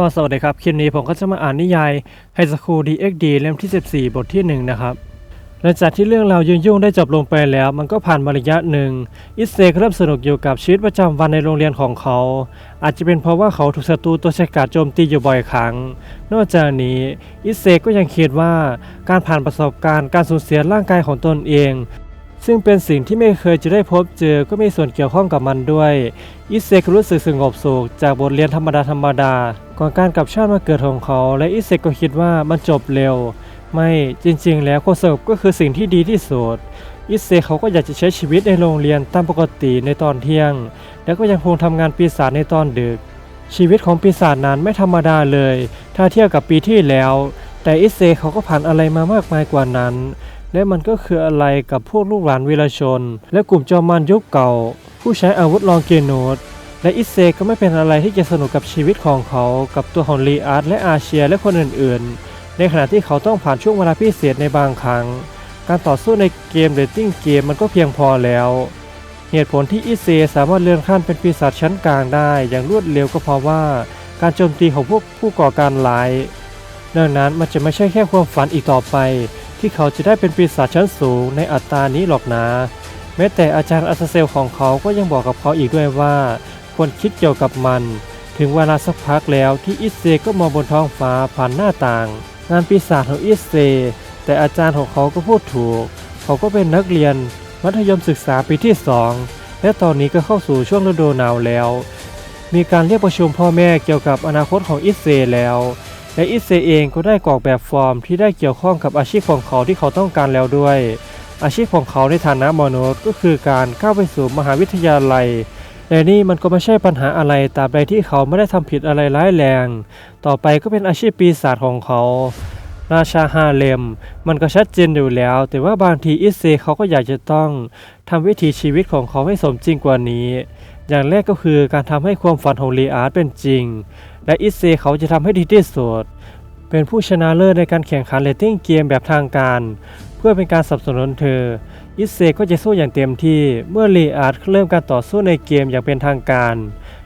ก็สวัสดีครับ คลิปนี้ผมก็จะมาอ่านนิยายไฮสคูลดีเอ็กดีเล่มที่ 14 บทที่ 1 นะครับ หลังจากที่เรื่องราวยุ่งๆได้จบลงไปแล้ว มันก็ผ่านมาระยะหนึ่ง อิสเซกเริ่มสนุกอยู่กับชีวิตประจำวันในโรงเรียนของเขา อาจจะเป็นเพราะว่าเขาถูกศัตรูตัวฉกาจโจมตีอยู่บ่อยครั้ง นอกจากนี้ อิสเซกก็ยังคิดว่าการผ่านประสบการณ์การสูญเสียร่างกายของตนเอง ซึ่งเป็นสิ่งที่ไม่เคยจะได้พบเจอก็มีส่วนเกี่ยวข้องกับมันด้วย อิเซกรู้สึกสงบสุขจากบทเรียนธรรมดาธรรมดาก่อนการกลับชาติมาเกิดของเขา และอิเซกก็คิดว่ามันจบเร็ว ไม่จริงๆ แล้วความสงบก็คือสิ่งที่ดีที่สุดอิเซเขาก็อยากจะใช้ชีวิตในโรงเรียนตามปกติในตอนเที่ยง แล้วก็ยังคงทำงานปีศาจในตอนดึก ชีวิตของปีศาจนั้นไม่ธรรมดาเลย ถ้าเทียบกับปีที่แล้ว แต่อิเซเขาก็ผ่านอะไรมามากมายกว่านั้น และมันก็คืออะไรกับพวกลูกหลานวีรชน และกลุ่มจอมมารยุคเก่า ผู้ใช้อาวุธลองเกโนดและอิเซก็ไม่เป็นอะไรที่จะสนุกกับชีวิตของเขา กับตัวของลีอาร์ตและอาเชียและคนอื่นๆ ในขณะที่เขาต้องผ่านช่วงเวลาพิเศษในบางครั้ง การต่อสู้ในเกมเรตติ้งเกมมันก็เพียงพอแล้ว เหตุผลที่อิเซสามารถเลื่อนขั้นเป็นปีศาจชั้นกลางได้ อย่างรวดเร็วก็เพราะว่า การโจมตีของพวกผู้ก่อการร้ายดังนั้นมันจะไม่ใช่แค่ความฝันอีกต่อไป ที่เขาจะได้เป็นปีศาจชั้นสูงในอัตรานี้หรอกนะแม้แต่อาจารย์อาซาเซลของเขาก็ยังบอกกับเขาอีกด้วยว่า ควรคิดเกี่ยวกับมัน ถึงเวลาสักพักแล้วที่อิสเซก็มองบนท้องฟ้าผ่านหน้าต่าง งานปีศาจของอิสเซแต่อาจารย์ของเขาก็พูดถูก เขาก็เป็นนักเรียน มัธยมศึกษาปีที่สองและตอนนี้ก็เข้าสู่ช่วงฤดูหนาวแล้ว มีการเรียกประชุมพ่อแม่เกี่ยวกับอนาคตของอิสเซแล้ว และอิเซเองก็ได้กรอกแบบฟอร์มที่ได้เกี่ยวข้องกับอาชีพของเขาที่เขาต้องการแล้วด้วย อาชีพของเขาในฐานะมนุษย์ก็คือการเข้าไปสู่มหาวิทยาลัยและนี่มันก็ไม่ใช่ปัญหาอะไรตราบใดที่เขาไม่ได้ทำผิดอะไรร้ายแรง ต่อไปก็เป็นอาชีพปีศาจของเขาราชาฮาเลม มันก็ชัดเจนอยู่แล้ว แต่ว่าบางทีอิเซเขาก็อยากจะต้องทำวิถีชีวิตของเขาให้สมจริงกว่านี้ อย่างแรกก็คือการทำให้ความฝันของลีอาร์ตเป็นจริง และอิเซเขาจะทำให้ดีที่สุด เป็นผู้ชนะเลิศในการแข่งขันเรตติ้งเกมแบบทางการ เพื่อเป็นการสนับสนุนเธอ อิเซก็จะสู้อย่างเต็มที่เมื่อลีอาร์ตเริ่มการต่อสู้ในเกมอย่างเป็นทางการ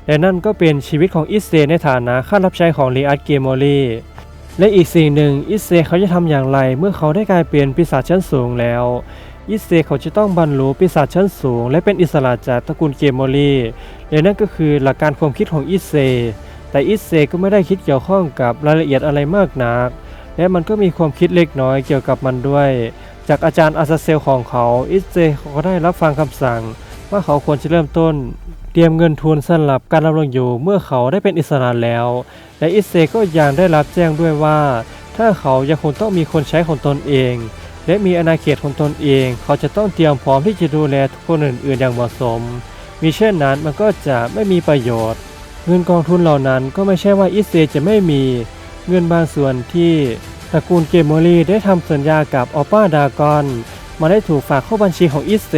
และนั่นก็เป็นชีวิตของอิเซในฐานะข้ารับใช้ของลีอาร์ตเกมโมลีและอีกสิ่งหนึ่งอิเซเขาจะทำอย่างไรเมื่อเขาได้กลายเป็นปีศาจชั้นสูงแล้วอิเซเขาจะต้องบรรลุปีศาจชั้นสูง และเป็นอิสระจากตระกูลเกมโมลีและนั่นก็คือหลักการความคิดของอิเซ แต่อิเซก็ไม่ได้คิดเกี่ยวข้องกับรายละเอียดอะไรมากนัก และมันก็มีความคิดเล็กน้อยเกี่ยวกับมันด้วย จากอาจารย์อาซาเซลของเขาอิเซเขาก็ได้รับฟังคำสั่ง ว่าเขาควรจะเริ่มต้น เตรียมเงินทุนสำหรับการดำรงอยู่เมื่อเขาได้เป็นอิสระแล้ว และอิเซก็ยังได้รับแจ้งด้วยว่า ถ้าเขายังคงต้องมีคนใช้ของตนเองและมีอาณาเขตของตนเอง เขาจะต้องเตรียมพร้อมที่จะดูแลทุกคนอื่นๆอย่างเหมาะสมมีเช่นนั้นมันก็จะไม่มีประโยชน์ เงินกองทุนเหล่านั้นก็ไม่ใช่ว่าอิเซจะไม่มี เงินบางส่วนที่ตระกูลเกมโมลีได้ทำสัญญากับออป้าดากอนมาได้ถูกฝากเข้าบัญชีของอิเซ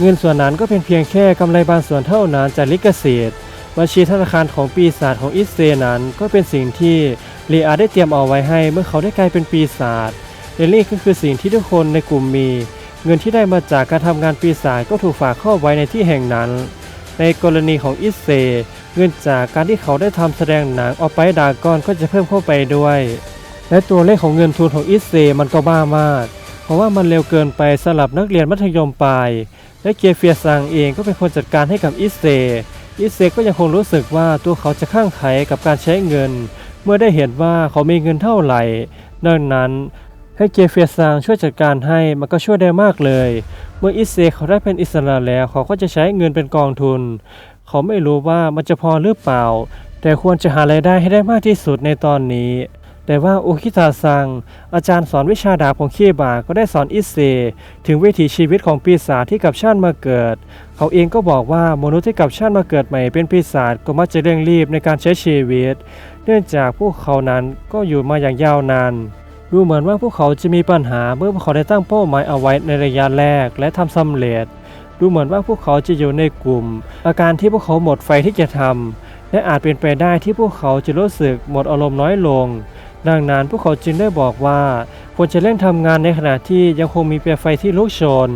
เงินส่วนนั้นก็เป็นเพียงแค่กำไรบางส่วนเท่านั้นจากลิขสิทธิ์บัญชีธนาคารของปีศาจของอิเซนั้นก็เป็นสิ่งที่ลีอาได้เตรียมเอาไว้ให้เมื่อเขาได้กลายเป็นปีศาจเอลลี่ก็คือสิ่งที่ทุกคนในกลุ่มมี เงินที่ได้มาจากการทำงานปีศาจก็ถูกฝากเข้าไว้ในที่แห่งนั้น ในกรณีของอิเซ เงินจากการที่เขาได้ทำแสดงหนังออกไปดากอนก็จะเพิ่มเข้าไปด้วย และตัวเลขของเงินทุนของอิสเซมันก็บ้ามาก เพราะว่ามันเร็วเกินไปสำหรับนักเรียนมัธยมปลายและเกียเฟียซังเองก็เป็นคนจัดการให้กับอิสเซอิสเซก็ยังคงรู้สึกว่าตัวเขาจะข้างไขกับการใช้เงิน เมื่อได้เห็นว่าเขามีเงินเท่าไหร่ ดังนั้นให้เกียเฟียซังช่วยจัดการให้มันก็ช่วยได้มากเลย เมื่ออิสเซเขาได้เป็นอิสระแล้วเขาก็จะใช้เงินเป็นกองทุน เขาไม่รู้ว่ามันจะพอหรือเปล่า แต่ควรจะหารายได้ให้ได้มากที่สุดในตอนนี้ แต่ว่าโอคิตาซัง อาจารย์สอนวิชาดาบของเคบาก็ได้สอนอิเซ ถึงวิถีชีวิตของปีศาจที่กับชาติมาเกิด เขาเองก็บอกว่ามนุษย์ที่กับชาติมาเกิดใหม่เป็นปีศาจก็มักจะเร่งรีบในการใช้ชีวิต เนื่องจากพวกเขานั้นก็อยู่มาอย่างยาวนานดูเหมือนว่าพวกเขาจะมีปัญหาเมื่อพวกเขาได้ตั้งเป้าหมายเอาไว้ในระยะแรกและทำสำเร็จ ดูเหมือนว่าพวกเขาจะอยู่ในกลุ่ม อาการที่พวกเขาหมดไฟที่จะทำและอาจเป็นไปได้ที่พวกเขาจะรู้สึกหมดอารมณ์น้อยลง ดังนั้นพวกเขาจึงได้บอกว่าควรจะเร่งทำงานในขณะที่ยังคงมีเปลวไฟที่ลุกโชน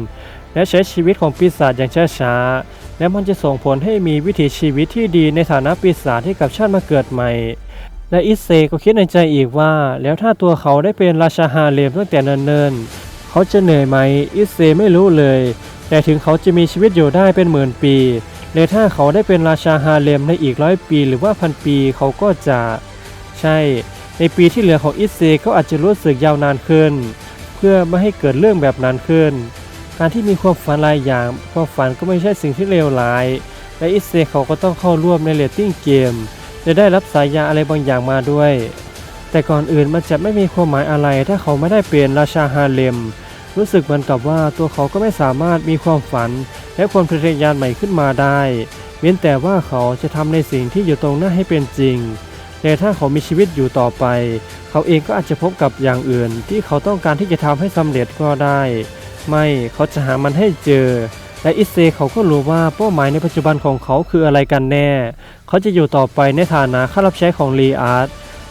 และใช้ชีวิตของปีศาจอย่างช้าๆและมันจะส่งผลให้มีวิถีชีวิตที่ดีในฐานะปีศาจที่กับชาติมาเกิดใหม่และอิเซก็คิดในใจอีกว่า แล้วถ้าตัวเขาได้เป็นราชาฮาเลมตั้งแต่เนิ่นๆเขาจะเหนื่อยไหมอิเซไม่รู้เลย แต่ถึงเขาจะมีชีวิตอยู่ได้เป็นหมื่นปี และถ้าเขาได้เป็นราชาฮาเลมในอีกร้อยปีหรือว่าพันปีเขาก็จะ ใช่ ในปีที่เหลือของอิสเซก็อาจจะรู้สึกยาวนานขึ้น เพื่อไม่ให้เกิดเรื่องแบบนั้นขึ้น การที่มีความฝันหลายอย่างความฝันก็ไม่ใช่สิ่งที่เลวร้าย และอิสเซเขาก็ต้องเข้าร่วมในเรตติ้งเกมจะได้รับสายยาอะไรบางอย่างมาด้วย แต่ก่อนอื่นมันจะไม่มีความหมายอะไรถ้าเขาไม่ได้เป็นราชาฮาเลม รู้สึกเหมือนกับว่าตัวเขาก็ไม่สามารถมีความฝัน และความทะเยอทะยานใหม่ขึ้นมาได้ เว้นแต่ว่าเขาจะทำในสิ่งที่อยู่ตรงหน้าให้เป็นจริง แต่ถ้าเขามีชีวิตอยู่ต่อไป เขาเองก็อาจจะพบกับอย่างอื่น ที่เขาต้องการที่จะทำให้สำเร็จก็ได้ ไม่เขาจะหามันให้เจอ และอิเซเขาก็รู้ว่าเป้าหมายในปัจจุบันของเขาคืออะไรกันแน่ เขาจะอยู่ต่อไปในฐานะข้ารับใช้ของลีอาร์ต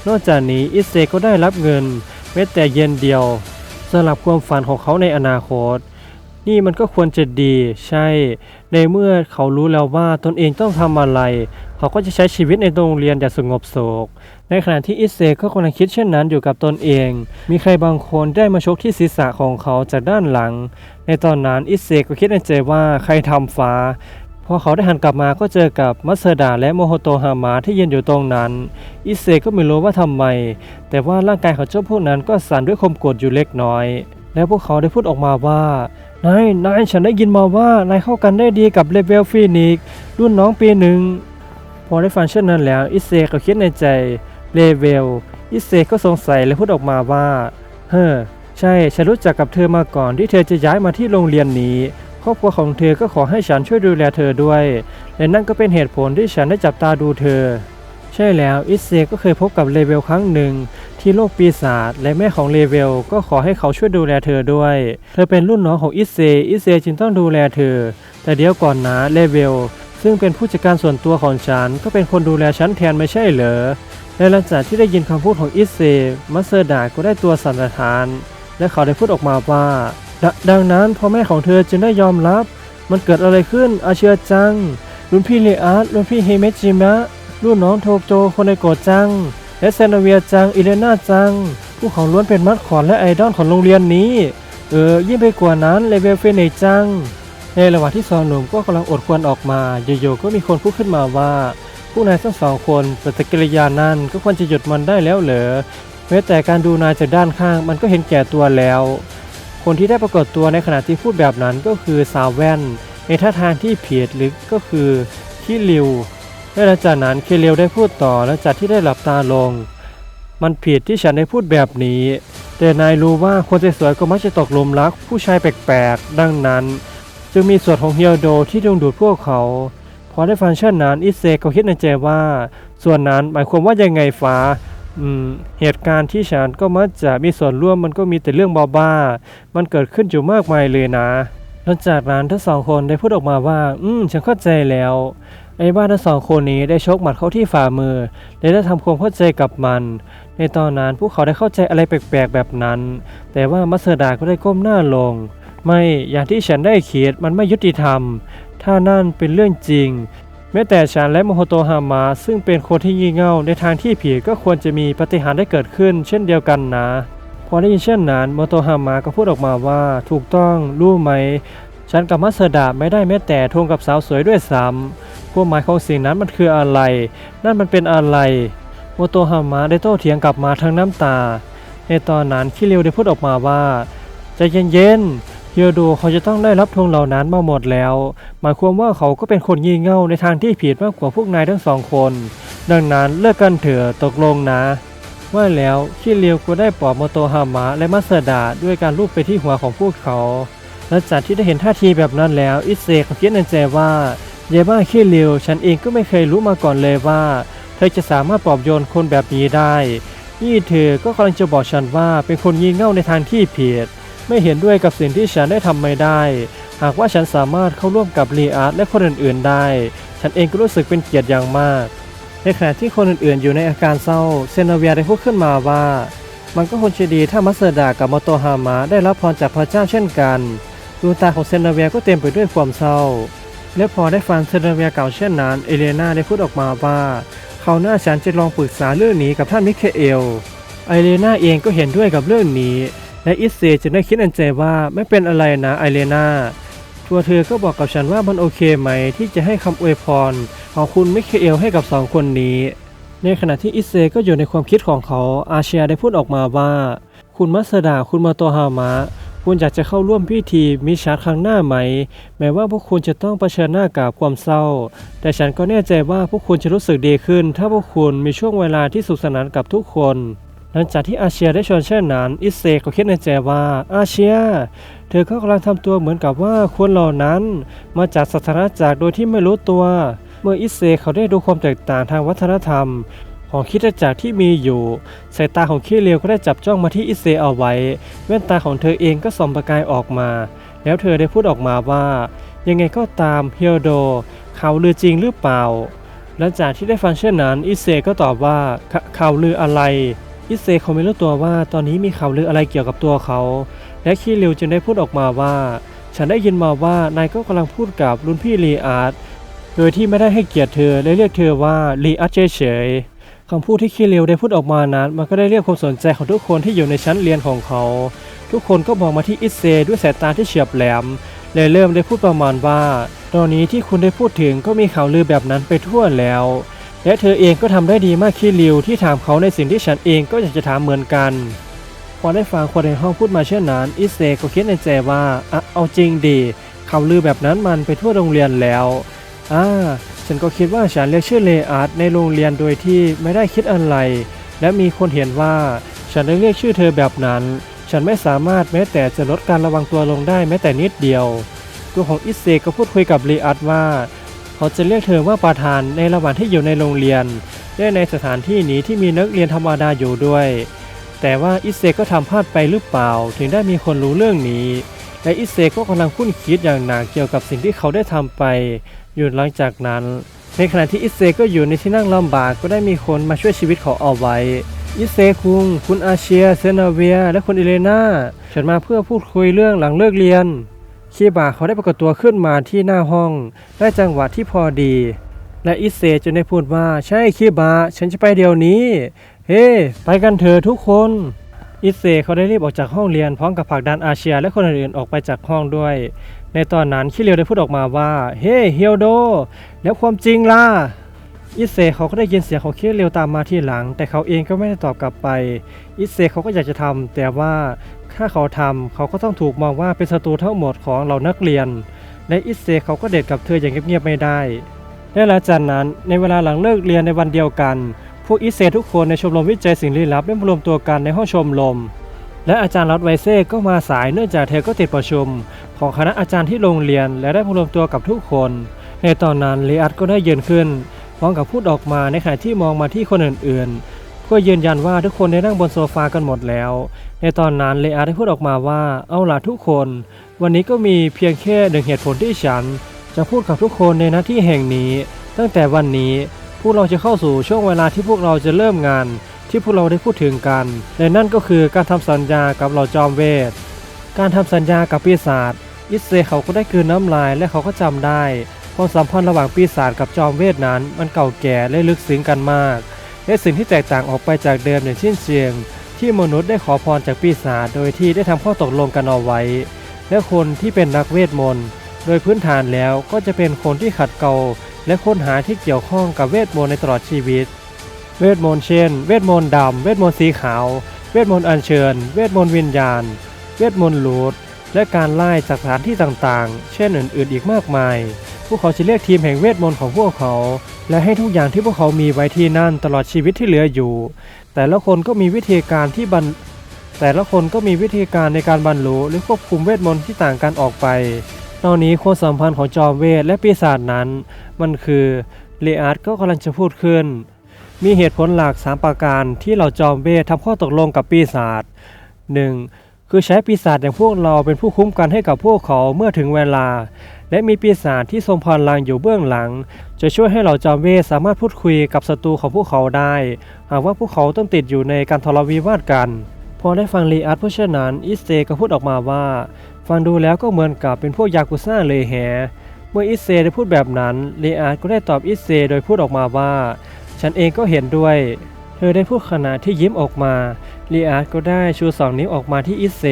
นอกจากนี้อิเซก็ได้รับเงินแม้แต่เย็นเดียว สำหรับความฝันของเขาในอนาคต นี่มันก็ควรจะดีใช่ ในเมื่อเขารู้แล้วว่าตนเองต้องทำอะไร เขาก็จะใช้ชีวิตในโรงเรียนอย่างสงบสุขในขณะที่อิเซก็กำลังคิดเช่นนั้นอยู่กับตนเอง มีใครบางคนได้มาชกที่ศีรษะของเขาจากด้านหลัง ในตอนนั้นอิเซก็คิดในใจว่าใครทำฟ้า พอเขาได้หันกลับมาก็เจอกับมัสเซดาและโมโฮโตฮามาที่ยืนอยู่ตรงนั้น อิเซก็ไม่รู้ว่าทำไม แต่ว่าร่างกายของเจ้าพวกนั้นก็สั่นด้วยความโกรธอยู่เล็กน้อย แล้วพวกเขาได้พูดออกมาว่านายนายฉันได้ยินมาว่านายเข้ากันได้ดีกับเลเวลฟีนิกรุ่นน้องปีหนึ่งพอได้ฟังเช่นนั้นแล้วอิเซก็คิดในใจเลเวลอิเซก็สงสัยและพูดออกมาว่า เฮ้อใช่ฉันรู้จักกับเธอมาก่อนที่เธอจะย้ายมาที่โรงเรียนนี้ ครอบครัวของเธอก็ขอให้ฉันช่วยดูแลเธอด้วย และนั่นก็เป็นเหตุผลที่ฉันได้จับตาดูเธอ ใช่แล้วอิเซก็เคยพบกับเลเวลครั้งหนึ่ง ที่โลกปีศาจและแม่ของเลเวลก็ขอให้เขาช่วยดูแลเธอด้วย เธอเป็นรุ่นน้องของอิเซอิเซจึงต้องดูแลเธอ แต่เดี๋ยวก่อนนะเลเวลซึ่งเป็นผู้จัดการส่วนตัวของฉันก็เป็นคนดูแลฉันแทนไม่ใช่เหรอและหลังจากที่ได้ยินคำพูดของอิเซมัสเซอร์ดาก็ได้ตัวสันสะท้าน และเขาได้พูดออกมาว่า ดดังนั้นพ่อแม่ของเธอจึงได้ยอมรับ มันเกิดอะไรขึ้นอาเชียจัง รุ่นพี่เลอาร์ตรุ่นพี่เฮเมจิมะ รุ่นน้องโทโจคนในโกจัง และเซนเวียจัง อิเลนาจัง ผู้ของล้วนเป็นมัดขอนและไอดอลของโรงเรียนนี้ เออ ยิ่งไปกว่านั้นเลเวลเฟเนจัง ในระหว่างที่สองหนุ่มก็กำลังอดควรออกมาโยๆก็มีคนพูดขึ้นมาว่าผู้นายทั้งสองคนปฏิกิริยานั้นก็ควรจะหยุดมันได้แล้วเหรอแม้แต่การดูนายจากด้านข้างมันก็เห็นแก่ตัวแล้ว คนที่ได้ปรากฏตัวในขณะที่พูดแบบนั้นก็คือสาวแว่นในท่าทางที่ผิดหรือก็คือขี้ริวและหลังจากนั้นเคเลียวได้พูดต่อหลังจากที่ได้หลับตาลง มันผิดที่ฉันได้พูดแบบนี้ แต่นายรู้ว่าคนสวยๆก็มักจะตกหลุมรักผู้ชายแปลกๆ ดังนั้น จึงมีส่วนของเฮียโดที่ดึงดูดพวกเขาพอได้ฟังเช่นนั้นอิเซก็คิดในใจว่า ส่วนนั้นหมายความว่ายังไงฟ้า เหตุการณ์ที่ฉันก็มักจะมีส่วนร่วมมันก็มีแต่เรื่องบ้าๆมันเกิดขึ้นอยู่มากมายเลยนะหลังจากนั้นทั้งสองคนได้พูดออกมาว่า อืม ฉันเข้าใจแล้ว ไอ้บ้านทั้งสองคนนี้ได้ชกหมัดเข้าที่ฝ่ามือ และได้ทำความเข้าใจกับมัน ในตอนนั้นพวกเขาได้เข้าใจอะไรแปลกๆแบบนั้น แต่ว่ามัสเซอร์ดาก็ได้ก้มหน้าลง ไม่ อย่างที่ฉันได้คิดมันไม่ยุติธรรม ถ้านั่นเป็นเรื่องจริง แม้แต่ฉันและโมโฮโตฮามา ซึ่งเป็นคนที่งี่เง่าในทางที่ผิดก็ควรจะมีปฏิหารได้เกิดขึ้น เช่นเดียวกันนะพอได้ยินเช่นนั้นโมโตฮามาก็พูดออกมาว่าถูกต้องรู้ไหม ฉันกับมัสดาไม่ได้แม้แต่ทวงกับสาวสวยด้วยซ้ำความหมายของสิ่งนั้นมันคืออะไร นั่นมันเป็นอะไรโมโตฮามาได้โต้เถียงกลับมาทั้งน้ำตา ในตอนนั้นคิริวได้พูดออกมาว่าใจเย็นๆ เฮียโดเขาจะต้องได้รับทวงเหล่านั้นมาหมดแล้ว หมายความว่าเขาก็เป็นคนงี่เง่าในทางที่ผิดมากกว่าพวกนายทั้งสองคน ดังนั้นเลิกกันเถอะตกลงนะ ว่าแล้วคิริวก็ได้ปลอบโมโตฮามะและมัสดาด้วยการลูบไปที่หัวของพวกเขาหลังจากที่ได้เห็นท่าทีแบบนั้นแล้วอิเซก็คิดในใจว่าเยบ้าขี้เร็วฉันเองก็ไม่เคยรู้มาก่อนเลยว่า เธอจะสามารถปลอบโยนคนแบบนี้ได้นี่เธอก็กำลังจะบอกฉันว่าเป็นคนงี่เง่าในทางที่ผิด ไม่เห็นด้วยกับสิ่งที่ฉันได้ทำไม่ได้ หากว่าฉันสามารถเข้าร่วมกับลีอาร์ตและคนอื่นๆ ได้ ฉันเองก็รู้สึกเป็นเกียรติอย่างมาก ในขณะที่คนอื่นๆ อยู่ในอาการเศร้า เซนาเวียได้พูดขึ้นมาว่า มันก็คงจะดีถ้ามัสเซดากับมอโตฮามะได้รับพรจากพระเจ้าเช่นกันดวงตาของเซนาเวียก็เต็มไปด้วยความเศร้า และพอได้ฟังเซนาเวียกล่าวเช่นนั้น เอเลนาได้พูดออกมาว่าเขาหน้าฉันจะลองปรึกษาเรื่องนี้กับท่านมิเคเอลไอเลนาเองก็เห็นด้วยกับเรื่องนี้ และอิสเซจึงได้คิดในใจว่าไม่เป็นอะไรนะไอเลนาตัวเธอก็บอกกับฉันว่ามันโอเคไหม ที่จะให้คำอวยพร ของคุณมิเคเอลให้กับสองคนนี้ ในขณะที่อิสเซก็อยู่ในความคิดของเขาอาเชียได้พูดออกมาว่า คุณมัสดาคุณมาโตฮามะ คุณอยากจะเข้าร่วมพิธีมิชาร์ครั้งหน้าไหม แม้ว่าพวกคุณจะต้องเผชิญหน้ากับความเศร้า แต่ฉันก็แน่ใจว่าพวกคุณจะรู้สึกดีขึ้น ถ้าพวกคุณมีช่วงเวลาที่สุขสนานกับทุกคน หลังจากที่อาเชียได้ชวนเช่นนั้น อิเซก็คิดในใจว่าอาเชีย เธอก็กำลังทำตัวเหมือนกับว่าคนเหล่านั้น มาจากสถานะจากโดยที่ไม่รู้ตัว เมื่ออิเซเขาได้ดูความแตกต่างทางวัฒนธรรม ของคิดจักรที่มีอยู่ สายตาของขี้เลียวก็ได้จับจ้องมาที่อิเซเอาไว้ แว่นตาของเธอเองก็ส่องประกายออกมา แล้วเธอได้พูดออกมาว่า ยังไงก็ตามเฮียโด เขาลือจริงหรือเปล่า หลังจากที่ได้ฟังเช่นนั้น อิเซก็ตอบว่าขข่าลืออะไร อิเซเขาไม่รู้ตัวว่าตอนนี้มีข่าวลืออะไรเกี่ยวกับตัวเขา และคีริวจึงได้พูดออกมาว่า ฉันได้ยินมาว่านายก็กำลังพูดกับรุ่นพี่ลีอาร์ตโดยที่ไม่ได้ให้เกียรติเธอและเรียกเธอว่าลีอาร์ตเฉยๆคำพูดที่คีริวได้พูดออกมานั้น มันก็ได้เรียกความสนใจของทุกคนที่อยู่ในชั้นเรียนของเขา ทุกคนก็มองมาที่อิเซด้วยสายตาที่เฉียบแหลมเลยเริ่มได้พูดประมาณว่า ตอนนี้ที่คุณได้พูดถึงก็มีข่าวลือแบบนั้นไปทั่วแล้ว และเธอเองก็ทำได้ดีมากคีริวที่ถามเขาในสิ่งที่ฉันเองก็อยากจะถามเหมือนกัน พอได้ฟังคนในห้องพูดมาเช่นนั้นอิเซก็คิดในใจว่าอะเอาจริงดีข่าวลือแบบนั้นมันไปทั่วโรงเรียนแล้วอ่าฉันก็คิดว่าฉันเรียกชื่อเลอาร์ตในโรงเรียนโดยที่ไม่ได้คิดอะไร และมีคนเห็นว่าฉันได้เรียกชื่อเธอแบบนั้น ฉันไม่สามารถแม้แต่จะลดการระวังตัวลงได้แม้แต่นิดเดียว ตัวของอิเซก็พูดคุยกับเลอาร์ตว่า เขาจะเรียกเธอว่าประธานในระหว่างที่อยู่ในโรงเรียน และในสถานที่นี้ที่มีนักเรียนธรรมดาอยู่ด้วย แต่ว่าอิเซก็ทำพลาดไปหรือเปล่า ถึงได้มีคนรู้เรื่องนี้ และอิเซก็กำลังคุ้นคิดอย่างหนักเกี่ยวกับสิ่งที่เขาได้ทำไป อยู่หลังจากนั้น ในขณะที่อิเซก็อยู่ในที่นั่งลำบากก็ได้มีคนมาช่วยชีวิตเขาเอาไว้อิเซคุง คุณอาเชีย เซนาเวีย และคุณอิเลนาฉันมาเพื่อพูดคุยเรื่องหลังเลิกเรียน คีบาเขาได้ปรากฏตัวขึ้นมาที่หน้าห้องได้จังหวะที่พอดี และอิเซจึงได้พูดว่าใช่คีบาฉันจะไปเดี๋ยวนี้ เฮ้ไปกันเถอะทุกคน อิเซเขาได้รีบออกจากห้องเรียนพร้อมกับผลักดันอาเชียและคนอื่นๆออกไปจากห้องด้วย ในตอนนั้นคิเรียวได้พูดออกมาว่า เฮ้เฮียวโด แล้วความจริงล่ะอิเซเขาก็ได้ยินเสียงของคิเรียวตามมาที่หลัง แต่เขาเองก็ไม่ได้ตอบกลับไป อิเซเขาก็อยากจะทำแต่ว่า ถ้าเขาทำเขาก็ต้องถูกมองว่าเป็นศัตรูทั้งหมดของเหล่านักเรียน และอิเซเขาก็เด็ดกับเธออย่างเงียบๆไม่ได้ และหลังจากนั้นในเวลาหลังเลิกเรียนในวันเดียวกัน พวกอิเซทุกคนในชมรมวิจัยสิ่งลี้ลับได้มารวมตัวกันในห้องชมรม และอาจารย์ลอดไวเซ่ก็มาสายเนื่องจากเธอก็ติดประชุม ของคณะอาจารย์ที่โรงเรียนและได้มารวมตัวกับทุกคน ในตอนนั้นเลอัตก็ได้เยืนขึ้นพร้อมกับพูดออกมาในขณะที่มองมาที่คนอื่นๆ เพื่อยืนยันว่าทุกคนได้นั่งบนโซฟากันหมดแล้ว ในตอนนั้นเลอาได้พูดออกมาว่าเอาล่ะทุกคน วันนี้ก็มีเพียงแค่หนึ่งเหตุผลที่ฉัน จะพูดกับทุกคนในหน้าที่แห่งนี้ ตั้งแต่วันนี้พวกเราจะเข้าสู่ช่วงเวลาที่พวกเราจะเริ่มงาน ที่พวกเราได้พูดถึงกันและนั่นก็คือการทำสัญญากับเหล่าจอมเวท การทำสัญญากับปีศาจอิสเซเขาก็ได้กลืนน้ำลายและเขาก็จำได้ความสัมพันธ์ระหว่างปีศาจกับจอมเวทนั้น มันเก่าแก่และลึกซึ้งกันมาก และสิ่งที่แตกต่างออกไปจากเดิมอย่างสิ้นเชิงที่มนุษย์ได้ขอพรจากปีศาจโดยที่ได้ทำข้อตกลงกันเอาไว้ และคนที่เป็นนักเวทมนต์โดยพื้นฐานแล้วก็จะเป็นคนที่ขัดเกลาและค้นหาที่เกี่ยวข้องกับเวทมนต์ในตลอดชีวิต เวทมนต์เช่น เวทมนต์ดำเวทมนต์สีขาว เวทมนต์อัญเชิญ เวทมนต์วิญญาณ เวทมนต์ลูดและการไล่จากสถานที่ต่างๆ เช่นอื่นๆ อีกมากมาย พวกเขาจะเรียกทีมแห่งเวทมนต์ของพวกเขา และให้ทุกอย่างที่พวกเขามีไว้ที่นั่นตลอดชีวิตที่เหลืออยู่ แต่ละคนก็มีวิธีการที่บรรแต่ละคนก็มีวิธีการในการบรรลุหรือควบคุมเวทมนต์ที่ต่างกันออกไปตอนนี้ความสัมพันธ์ของจอมเวทและปีศาจนั้น มันคือเลอาร์ตก็กำลังจะพูดขึ้น มีเหตุผลหลัก 3 ประการที่เราจอมเวททำข้อตกลงกับปีศาจ 1. คือใช้ปีศาจอย่างพวกเราเป็นผู้คุ้มกันให้กับพวกเขาเมื่อถึงเวลา และมีปีศาจที่ทรงพลังอยู่เบื้องหลัง จะช่วยให้เราจอมเวทสามารถพูดคุยกับศัตรูของพวกเขาได้ หากว่าพวกเขาต้องติดอยู่ในการทะเลาะวิวาทกัน พอได้ฟังลีอาร์ตพูดเช่นนั้นอิสเซก็พูดออกมาว่า ฟังดูแล้วก็เหมือนกับเป็นพวกยากุซ่าเลยแฮะเมื่ออิสเซได้พูดแบบนั้นลีอาร์ตก็ได้ตอบอิสเซโดยพูดออกมาว่า ฉันเองก็เห็นด้วยเธอได้พูดขณะที่ยิ้มออกมาลีอาร์ตก็ได้ชูสองนิ้วออกมาที่อิเซ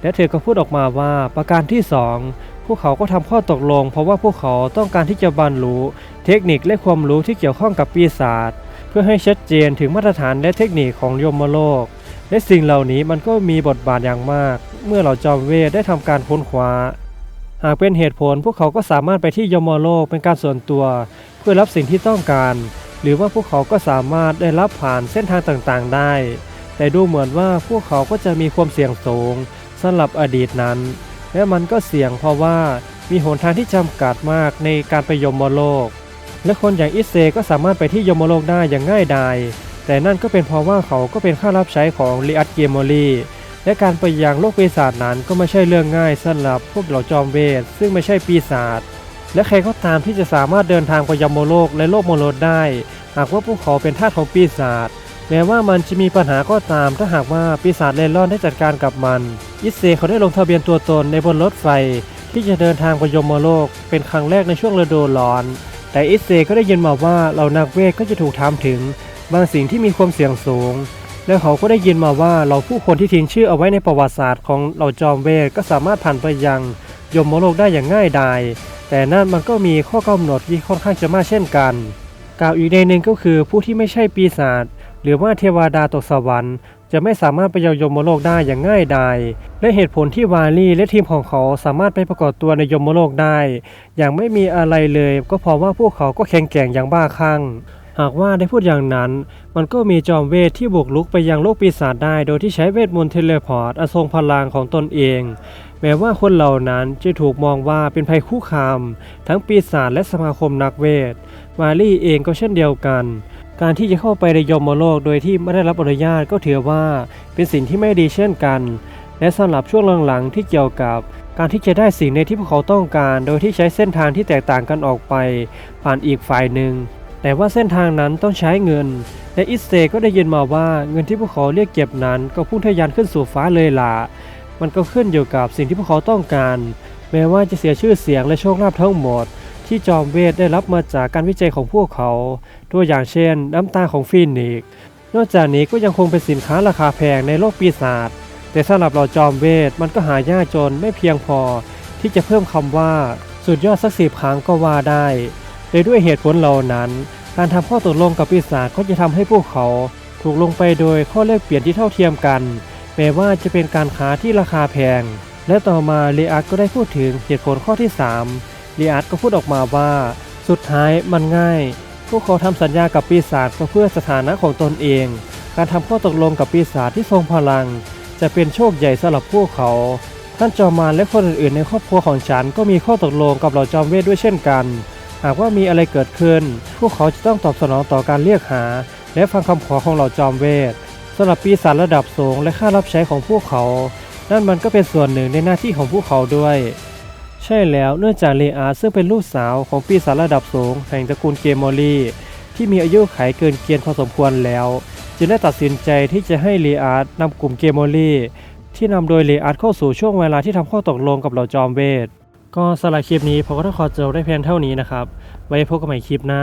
และเธอก็พูดออกมาว่าประการที่สอง พวกเขาก็ทำข้อตกลง เพราะว่าพวกเขาต้องการที่จะบรรลุเทคนิคและความรู้ที่เกี่ยวข้องกับปีศาจเพื่อให้ชัดเจนถึงมาตรฐานและเทคนิคของยมโลก และสิ่งเหล่านี้มันก็มีบทบาทอย่างมาก เมื่อเหล่าจอมเวทได้ทำการค้นคว้า หากเป็นเหตุผลพวกเขาก็สามารถไปที่ยมโลกเป็นการส่วนตัว เพื่อรับสิ่งที่ต้องการ หรือว่าพวกเขาก็สามารถได้รับผ่านเส้นทางต่างๆ ได้ แต่ดูเหมือนว่าพวกเขาก็จะมีความเสี่ยงสูงสำหรับอดีตนั้น และมันก็เสี่ยงเพราะว่ามีหนทางที่จำกัดมากในการไปยมโลก และคนอย่างอิเซก็สามารถไปที่ยมโลกได้อย่างง่ายดายแต่นั่นก็เป็นเพราะว่าเขาก็เป็นข้ารับใช้ของลีอัตเกมอรีและการไปยังโลกปีศาจนั้นก็ไม่ใช่เรื่องง่ายสำหรับพวกเหล่าจอมเวทซึ่งไม่ใช่ปีศาจและใครก็ตามที่จะสามารถเดินทางไปยมโลกและโลกโมโลดได้ หากว่าพวกเขาเป็นทาสของปีศาจ แม้ว่ามันจะมีปัญหาก็ตามถ้าหากว่าปีศาจเลร่อนได้จัดการกับมัน อิเซเขาได้ลงทะเบียนตัวตนในบนรถไฟ ที่จะเดินทางไปยมโลก เป็นครั้งแรกในช่วงฤดูร้อน แต่อิเซก็ได้ยินมาว่าเหล่านักเวทก็จะถูกถามถึง บางสิ่งที่มีความเสี่ยงสูง และเขาก็ได้ยินมาว่าเหล่าผู้คนที่ทิ้งชื่อเอาไว้ในประวัติศาสตร์ของเหล่าจอมเวทก็สามารถผ่านไปยังยมโลกได้อย่างง่ายดาย แต่นั่นมันก็มีข้อกำหนดที่ค่อนข้างจะมากเช่นกัน กล่าวอีกในหนึ่งก็คือผู้ที่ไม่ใช่ปีศาจ หรือว่าเทวดาตกสวรรค์จะไม่สามารถไปยังยมโลกได้อย่างง่ายดาย และเหตุผลที่วาลีและทีมของเขาสามารถไปประกอบตัวในยมโลกได้ อย่างไม่มีอะไรเลย ก็เพราะว่าพวกเขาก็แข็งแกร่งอย่างบ้าคลั่ง หากว่าได้พูดอย่างนั้น มันก็มีจอมเวทที่บุกลุกไปยังโลกปีศาจได้ โดยที่ใช้เวทมนต์เทเลพอร์ตอทรงพลังของตนเอง แม้ว่าคนเหล่านั้นจะถูกมองว่าเป็นภัยคุกคาม ทั้งปีศาจและสมาคมนักเวท วาลี่เองก็เช่นเดียวกัน การที่จะเข้าไปในยมโลกโดยที่ไม่ได้รับอนุญาตก็ถือว่าเป็นสิ่งที่ไม่ดีเช่นกัน และสำหรับช่วงหลังๆที่เกี่ยวกับ การที่จะได้สิ่งในที่พวกเขาต้องการ โดยที่ใช้เส้นทางที่แตกต่างกันออกไป ผ่านอีกฝ่ายหนึ่ง แต่ว่าเส้นทางนั้นต้องใช้เงิน และอิสเซก็ได้ยินมาว่าเงินที่พวกเขาเรียกเก็บนั้น ก็พุ่งทะยานขึ้นสู่ฟ้าเลยล่ะ มันก็ขึ้นอยู่กับสิ่งที่พวกเขาต้องการ แม้ว่าจะเสียชื่อเสียงและโชคลาภทั้งหมด ที่จอมเวทได้รับมาจากการวิจัยของพวกเขา ตัวอย่างเช่น น้ำตาของฟีนิกซ์นอกจากนี้ก็ยังคงเป็นสินค้าราคาแพงในโลกปีศาจแต่สำหรับเราจอมเวทมันก็หายากจนไม่เพียงพอ ที่จะเพิ่มคำว่าสุดยอดสักสิบครั้งก็ว่าได้โดยด้วยเหตุผลเหล่านั้น การทำข้อตกลงกับปีศาจก็จะทำให้พวกเขา ถูกลงไปโดยข้อแลกเปลี่ยนที่เท่าเทียมกันแม้ว่าจะเป็นการค้าที่ราคาแพง และต่อมาเลอาก็ได้พูดถึงเหตุผลข้อที่ 3 ลีอาร์ตก็พูดออกมาว่า สุดท้ายมันง่าย พวกเขาทำสัญญากับปีศาจก็เพื่อสถานะของตนเอง การทำข้อตกลงกับปีศาจที่ทรงพลัง จะเป็นโชคใหญ่สำหรับพวกเขา ท่านจอมมารและคนอื่นๆ ในครอบครัวของฉันก็มีข้อตกลงกับเหล่าจอมเวทด้วยเช่นกัน หากว่ามีอะไรเกิดขึ้น พวกเขาจะต้องตอบสนองต่อการเรียกหา และฟังคำขอของเหล่าจอมเวทสำหรับปีศาจระดับสูงและค่ารับใช้ของพวกเขา นั่นมันก็เป็นส่วนหนึ่งในหน้าที่ของพวกเขาด้วย ใช่แล้วเนื่องจากเลอาซึ่งเป็นลูกสาวของปีศาจระดับสูง แห่งตระกูลเกมมอรี่ที่มีอายุขัยเกินเกณฑ์พอสมควรแล้ว จึงได้ตัดสินใจที่จะให้เลอาร์นำกลุ่มเกมมอรี่ที่นำโดยเลอาร์เข้าสู่ช่วงเวลาที่ทำข้อตกลงกับเหล่าจอมเวทก็สำหรับคลิปนี้ผมก็ต้องขอจบได้เพียงเท่านี้นะครับ ไว้พบกันใหม่คลิปหน้า